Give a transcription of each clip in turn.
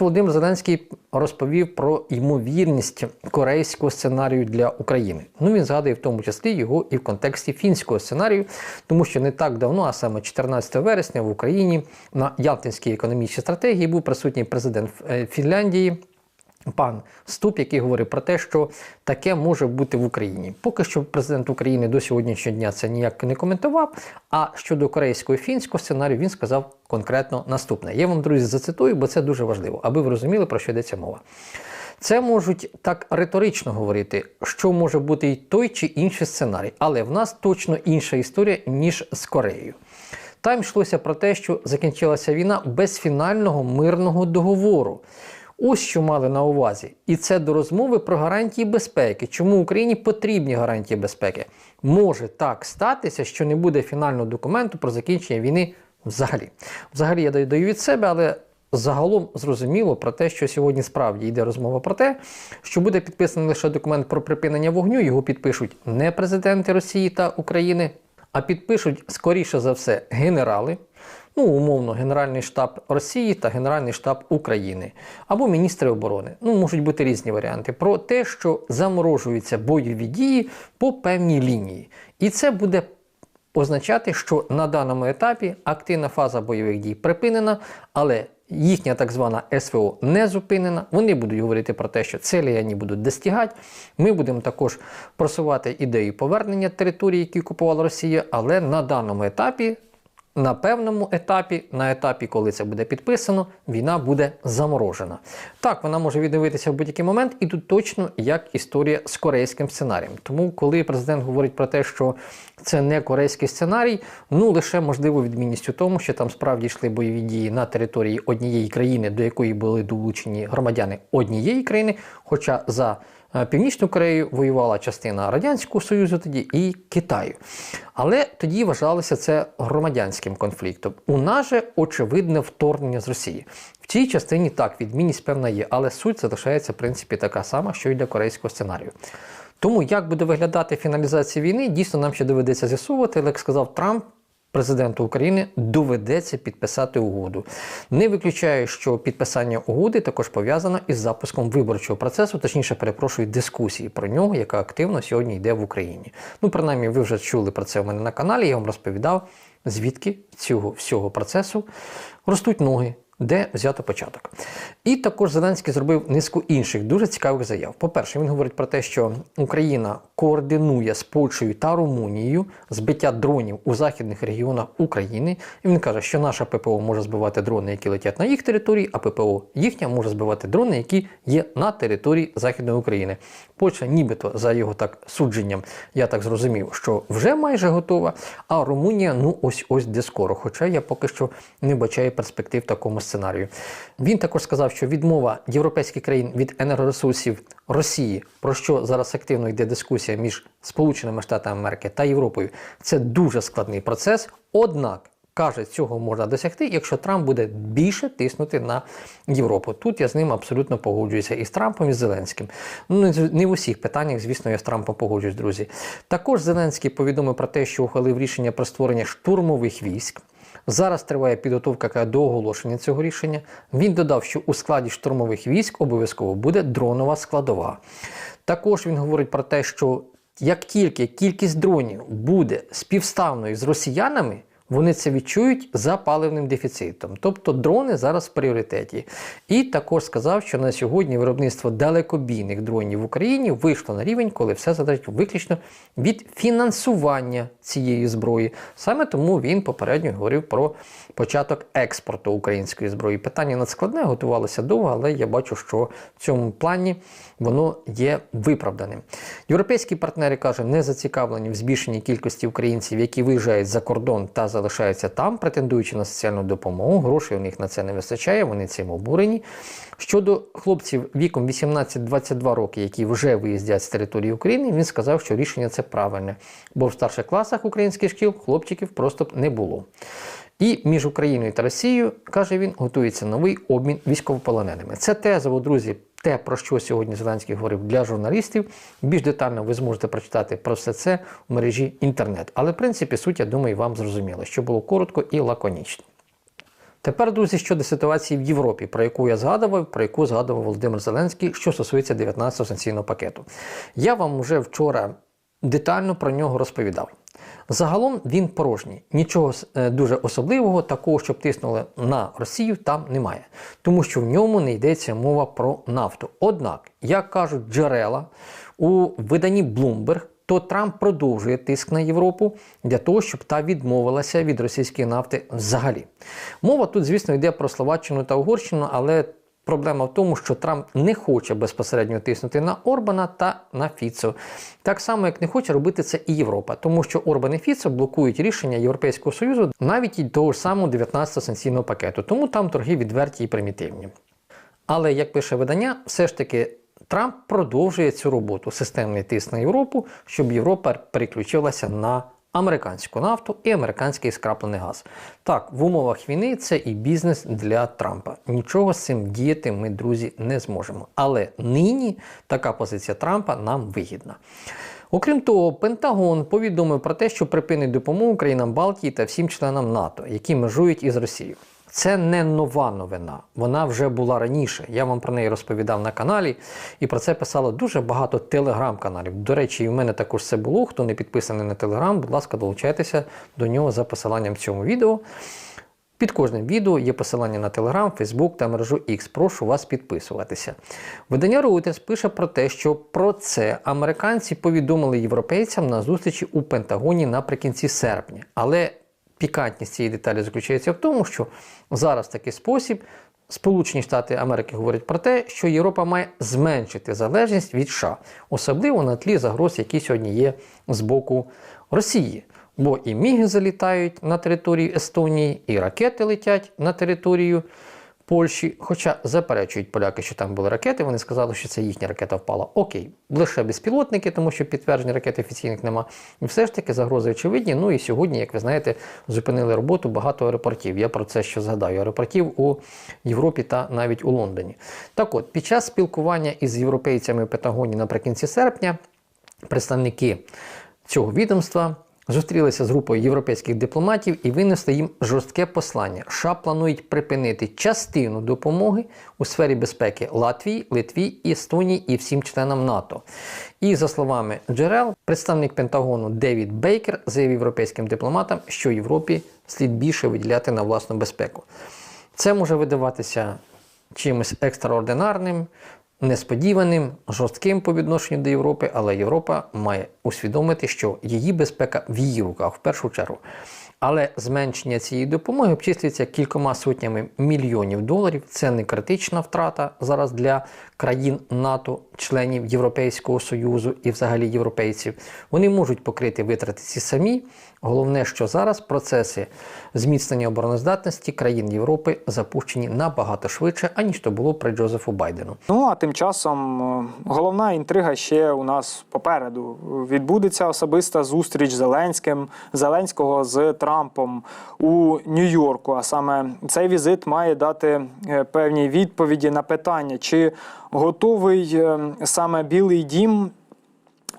Володимир Зеленський розповів про ймовірність корейського сценарію для України. Ну він згадує в тому числі його і в контексті фінського сценарію, тому що не так давно, а саме 14 вересня в Україні на Ялтинській економічній стратегії був присутній президент е, Фінляндії. Пан Ступ, який говорив про те, що таке може бути в Україні. Поки що президент України до сьогоднішнього дня це ніяк не коментував. А щодо корейського і фінського сценарію він сказав конкретно наступне. Я вам, друзі, зацитую, бо це дуже важливо, аби ви розуміли, про що йдеться мова. Це можуть так риторично говорити, що може бути і той чи інший сценарій, але в нас точно інша історія, ніж з Кореєю. Там йшлося про те, що закінчилася війна без фінального мирного договору. Ось що мали на увазі. І це до розмови про гарантії безпеки. Чому Україні потрібні гарантії безпеки? Може так статися, що не буде фінального документу про закінчення війни взагалі. Взагалі я даю від себе, але загалом зрозуміло про те, що сьогодні справді йде розмова про те, що буде підписаний лише документ про припинення вогню. Його підпишуть не президенти Росії та України, а підпишуть скоріше за все генерали ну, умовно, Генеральний штаб Росії та Генеральний штаб України або міністри оборони. Ну, можуть бути різні варіанти про те, що заморожуються бойові дії по певній лінії. І це буде означати, що на даному етапі активна фаза бойових дій припинена, але їхня так звана СВО не зупинена. Вони будуть говорити про те, що цілі вони будуть достигати. Ми будемо також просувати ідею повернення території, які окупувала Росія, але на даному етапі на певному етапі, на етапі, коли це буде підписано, війна буде заморожена. Так, вона може відновитися в будь-який момент, і тут точно як історія з корейським сценарієм. Тому, коли президент говорить про те, що це не корейський сценарій, ну лише можливо відмінність у тому, що там справді йшли бойові дії на території однієї країни, до якої були долучені громадяни однієї країни, хоча за Північну Корею воювала частина Радянського Союзу тоді і Китаю. Але тоді вважалося це громадянським конфліктом. У нас же очевидне вторгнення з Росії. В цій частині так, відмінність певна є, але суть залишається в принципі така сама, що й для корейського сценарію. Тому як буде виглядати фіналізація війни, дійсно нам ще доведеться з'ясувати, як сказав Трамп президенту України доведеться підписати угоду. Не виключаю, що підписання угоди також пов'язано із запуском виборчого процесу, точніше, перепрошую, дискусії про нього, яка активно сьогодні йде в Україні. Ну, принаймні, ви вже чули про це у мене на каналі. Я вам розповідав, звідки цього всього процесу ростуть ноги де взято початок. І також Зеленський зробив низку інших дуже цікавих заяв. По-перше, він говорить про те, що Україна координує з Польщею та Румунією збиття дронів у західних регіонах України. І він каже, що наша ППО може збивати дрони, які летять на їх території, а ППО їхня може збивати дрони, які є на території Західної України. Польща, нібито за його так судженням, я так зрозумів, що вже майже готова. А Румунія, ну ось ось де скоро. Хоча я поки що не бачаю перспектив такому сценарію. Він також сказав, що відмова європейських країн від енергоресурсів Росії, про що зараз активно йде дискусія між Сполученими Штатами Америки та Європою, це дуже складний процес. Однак. Каже, цього можна досягти, якщо Трамп буде більше тиснути на Європу. Тут я з ним абсолютно погоджуюся і з Трампом, і з Зеленським. Ну не в усіх питаннях, звісно, я з Трампом погоджуюсь, друзі. Також Зеленський повідомив про те, що ухвалив рішення про створення штурмових військ. Зараз триває підготовка до оголошення цього рішення. Він додав, що у складі штурмових військ обов'язково буде дронова складова. Також він говорить про те, що як тільки кількість дронів буде співставною з росіянами, вони це відчують за паливним дефіцитом. Тобто дрони зараз в пріоритеті. І також сказав, що на сьогодні виробництво далекобійних дронів в Україні вийшло на рівень, коли все залежить виключно від фінансування цієї зброї. Саме тому він попередньо говорив про початок експорту української зброї. Питання надскладне, готувалося довго, але я бачу, що в цьому плані воно є виправданим. Європейські партнери каже, не зацікавлені в збільшенні кількості українців, які виїжджають за кордон та залишаються там, претендуючи на соціальну допомогу. Грошей у них на це не вистачає, вони цим обурені. Щодо хлопців віком 18-22 роки, які вже виїздять з території України, він сказав, що рішення це правильне, бо в старших класах українських шкіл хлопчиків просто б не було. І між Україною та Росією, каже він, готується новий обмін військовополоненими. Це тезово, друзі, те, про що сьогодні Зеленський говорив для журналістів. Більш детально ви зможете прочитати про все це в мережі інтернет. Але в принципі суть, я думаю, вам зрозуміло, що було коротко і лаконічно. Тепер, друзі, щодо ситуації в Європі, про яку я згадував, про яку згадував Володимир Зеленський, що стосується 19-го санкційного пакету. Я вам вже вчора детально про нього розповідав. Загалом він порожній. Нічого е, дуже особливого, такого, щоб тиснули на Росію, там немає. Тому що в ньому не йдеться мова про нафту. Однак, як кажуть джерела у виданні Bloomberg, то Трамп продовжує тиск на Європу для того, щоб та відмовилася від російської нафти взагалі. Мова тут, звісно, йде про Словаччину та Угорщину, але Проблема в тому, що Трамп не хоче безпосередньо тиснути на Орбана та на Фіцо. Так само, як не хоче робити це і Європа, тому що Орбан і Фіцо блокують рішення Європейського Союзу навіть і того ж самого 19-го санкційного пакету. Тому там торги відверті і примітивні. Але як пише видання, все ж таки Трамп продовжує цю роботу системний тиск на Європу, щоб Європа переключилася на американську нафту і американський скраплений газ. Так, в умовах війни це і бізнес для Трампа. Нічого з цим діяти ми, друзі, не зможемо. Але нині така позиція Трампа нам вигідна. Окрім того, Пентагон повідомив про те, що припинить допомогу країнам Балтії та всім членам НАТО, які межують із Росією. Це не нова новина, вона вже була раніше. Я вам про неї розповідав на каналі, і про це писало дуже багато телеграм-каналів. До речі, і в мене також це було. Хто не підписаний на телеграм, будь ласка, долучайтеся до нього за посиланням в цьому відео. Під кожним відео є посилання на Telegram, Facebook та мережу X. Прошу вас підписуватися. Видання Reuters пише про те, що про це американці повідомили європейцям на зустрічі у Пентагоні наприкінці серпня. Але пікантність цієї деталі заключається в тому, що зараз в такий спосіб Сполучені Штати Америки говорять про те, що Європа має зменшити залежність від США, особливо на тлі загроз, які сьогодні є з боку Росії. Бо і міги залітають на територію Естонії, і ракети летять на територію Польщі. Хоча заперечують поляки, що там були ракети, вони сказали, що це їхня ракета впала. Окей, лише безпілотники, тому що підтверджень ракет офіційних нема. І все ж таки загрози очевидні. Ну і сьогодні, як ви знаєте, зупинили роботу багато аеропортів. Я про це ще згадаю. Аеропортів у Європі та навіть у Лондоні. Так от, під час спілкування із європейцями в Пентагоні наприкінці серпня представники цього відомства. Зустрілися з групою європейських дипломатів і винесли їм жорстке послання. США планують припинити частину допомоги у сфері безпеки Латвії, Литві, Естонії і всім членам НАТО. І за словами джерел, представник Пентагону Девід Бейкер заявив європейським дипломатам, що Європі слід більше виділяти на власну безпеку. Це може видаватися чимось екстраординарним, несподіваним, жорстким по відношенню до Європи, але Європа має усвідомити, що її безпека в її руках в першу чергу. Але зменшення цієї допомоги обчислюється кількома сотнями мільйонів доларів. Це не критична втрата зараз для країн НАТО, членів Європейського Союзу і взагалі європейців. Вони можуть покрити витрати ці самі. Головне, що зараз процеси зміцнення обороноздатності країн Європи запущені набагато швидше, аніж то було при Джозефу Байдену. Ну а тим часом е, головна інтрига ще у нас попереду. Відбудеться особиста зустріч Зеленським Зеленського з Трампом у Нью-Йорку. А саме цей візит має дати е, певні відповіді на питання, чи готовий е, саме Білий Дім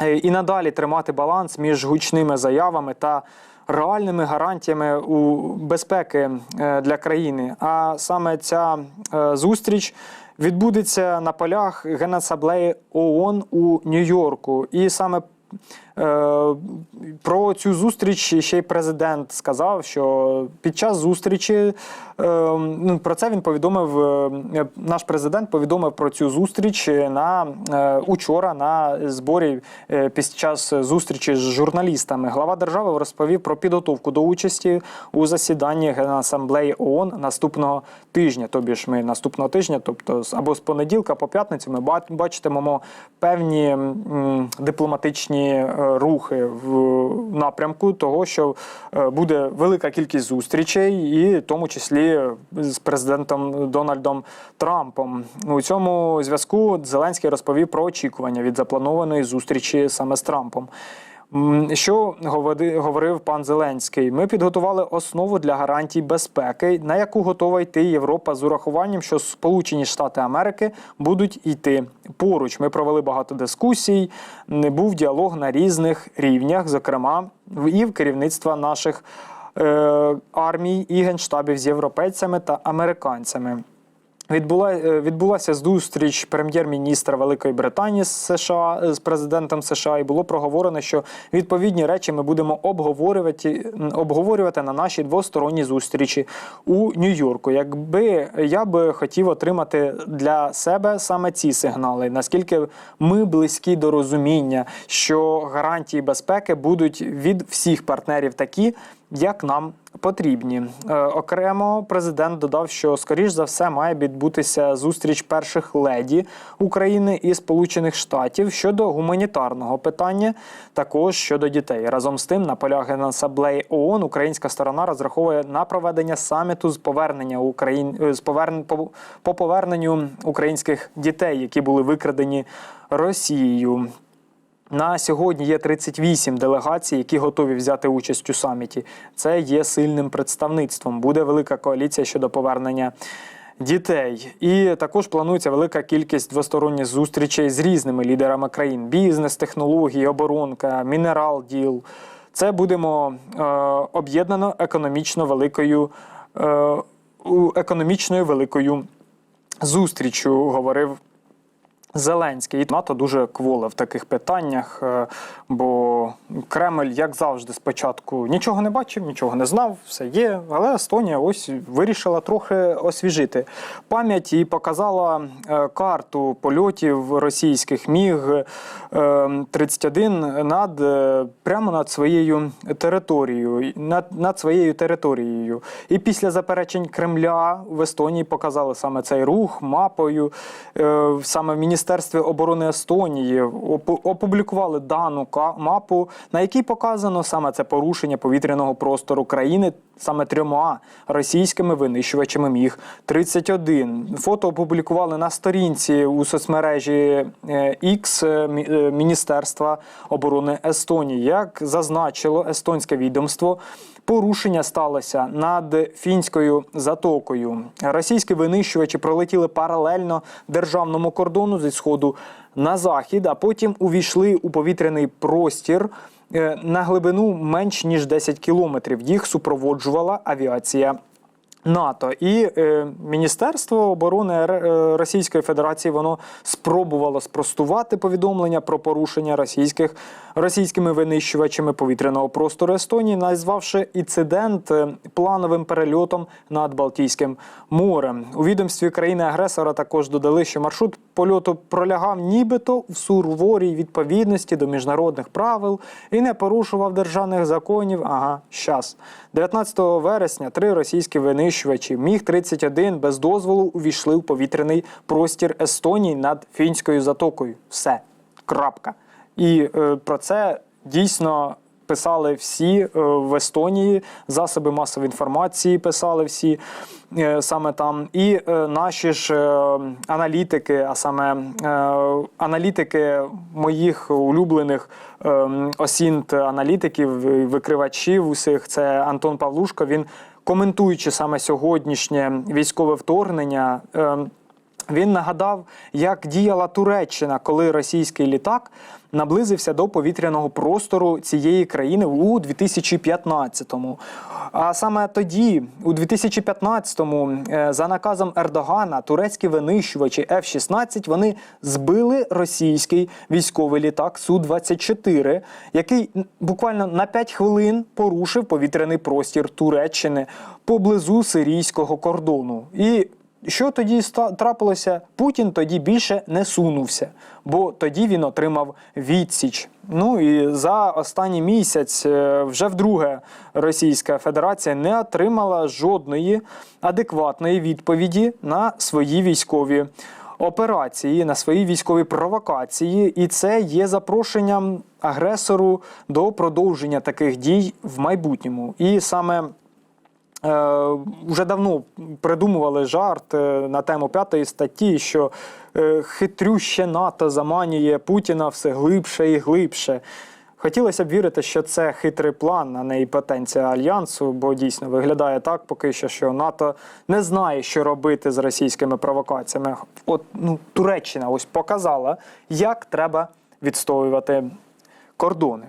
і надалі тримати баланс між гучними заявами та реальними гарантіями у безпеки е, для країни. А саме ця е, зустріч відбудеться на полях Генасаблеї ООН у Нью-Йорку. І саме Е, Про цю зустріч ще й президент сказав, що під час зустрічі е, ну, про це він повідомив. е, Наш президент повідомив про цю зустріч на е, учора на зборі е, під час зустрічі з журналістами. Глава держави розповів про підготовку до участі у засіданні Генасамблеї ООН наступного тижня. Тобі ж ми наступного тижня, тобто або з понеділка по п'ятницю, ми бачитимемо певні дипломатичні е, рухи в напрямку того, що е, буде велика кількість зустрічей, і в тому числі з президентом Дональдом Трампом. У цьому зв'язку Зеленський розповів про очікування від запланованої зустрічі саме з Трампом. Що говорив пан Зеленський? Ми підготували основу для гарантій безпеки, на яку готова йти Європа з урахуванням, що Сполучені Штати Америки будуть йти поруч. Ми провели багато дискусій. м, Був діалог на різних рівнях, зокрема і в керівництва наших е, армій і генштабів з європейцями та американцями. Відбула, е, відбулася зустріч прем'єр-міністра Великої Британії з США е, з президентом США, і було проговорено, що відповідні речі ми будемо обговорювати, обговорювати на нашій двосторонній зустрічі у Нью-Йорку. Якби я би хотів отримати для себе саме ці сигнали, наскільки ми близькі до розуміння, що гарантії безпеки будуть від всіх партнерів такі, як нам потрібні. Е, окремо президент додав, що скоріш за все має відбутися зустріч перших леді України і Сполучених Штатів щодо гуманітарного питання, також щодо дітей. Разом з тим, на полях Генасаблеї ООН українська сторона розраховує на проведення саміту з повернення Україн е, з поверн... по... по поверненню українських дітей, які були викрадені Росією. На сьогодні є 38 делегацій, які готові взяти участь у саміті. Це є сильним представництвом. Буде велика коаліція щодо повернення дітей. І також планується велика кількість двосторонніх зустрічей з різними лідерами країн: бізнес, технології, оборонка, мінерал діл. Це будемо е, об'єднано економічно великою е, економічною великою зустрічю, говорив Зеленський і НАТО дуже кволе в таких питаннях, е, бо Кремль, як завжди, спочатку нічого не бачив, нічого не знав, все є. Але Естонія ось вирішила трохи освіжити пам'ять і показала е, карту польотів російських міг е, 31 над е, прямо над своєю територією, над, над своєю територією. І після заперечень Кремля в Естонії показали саме цей рух мапою. Саме в Міністерстві оборони Естонії опу- опублікували дану мапу, на якій показано саме це порушення повітряного простору країни саме трьома російськими винищувачами міг 31 Фото опублікували на сторінці у соцмережі е, X е, Мі- е, Міністерства оборони Естонії. Як зазначило естонське відомство, Порушення сталося над фінською затокою. Російські винищувачі пролетіли паралельно державному кордону зі сходу на захід, а потім увійшли у повітряний простір е, на глибину менш ніж 10 кілометрів. Їх супроводжувала авіація. НАТО і е, Міністерство оборони е, Російської Федерації воно спробувало спростувати повідомлення про порушення російських російськими винищувачами повітряного простору Естонії, назвавши інцидент е, плановим перельотом над Балтійським морем. У відомстві країни-агресора також додали, що маршрут польоту пролягав нібито в суворій відповідності до міжнародних правил і не порушував державних законів. Ага, щас. 19 вересня три російські винищувачі Міг-31 без дозволу увійшли в повітряний простір Естонії над фінською затокою. Все. Крапка. І е, про це дійсно писали всі е, в Естонії, засоби масової інформації писали всі е, саме там. І е, наші ж аналітики, а саме аналітики моїх улюблених осінт аналітиків, викривачів усіх, це Антон Павлушко. Він коментуючи саме сьогоднішнє військове вторгнення. Він нагадав, як діяла Туреччина, коли російський літак наблизився до повітряного простору цієї країни у 2015-му. А саме тоді, у 2015-му, е, за наказом Ердогана, турецькі винищувачі F-16 вони збили російський військовий літак Су-24, який буквально на 5 хвилин порушив повітряний простір Туреччини поблизу сирійського кордону. І що тоді трапилося? Путін тоді більше не сунувся, бо тоді він отримав відсіч. Ну і за останній місяць е, вже вдруге Російська Федерація не отримала жодної адекватної відповіді на свої військові операції, на свої військові провокації, і це є запрошенням агресору до продовження таких дій в майбутньому. І саме вже давно придумували жарт е, на тему п'ятої статті, що е, хитрюще НАТО заманює Путіна все глибше і глибше. Хотілося б вірити, що це хитрий план, а не і потенція альянсу, бо дійсно виглядає так поки що, що НАТО не знає, що робити з російськими провокаціями. От ну, Туреччина ось показала, як треба відстоювати кордони.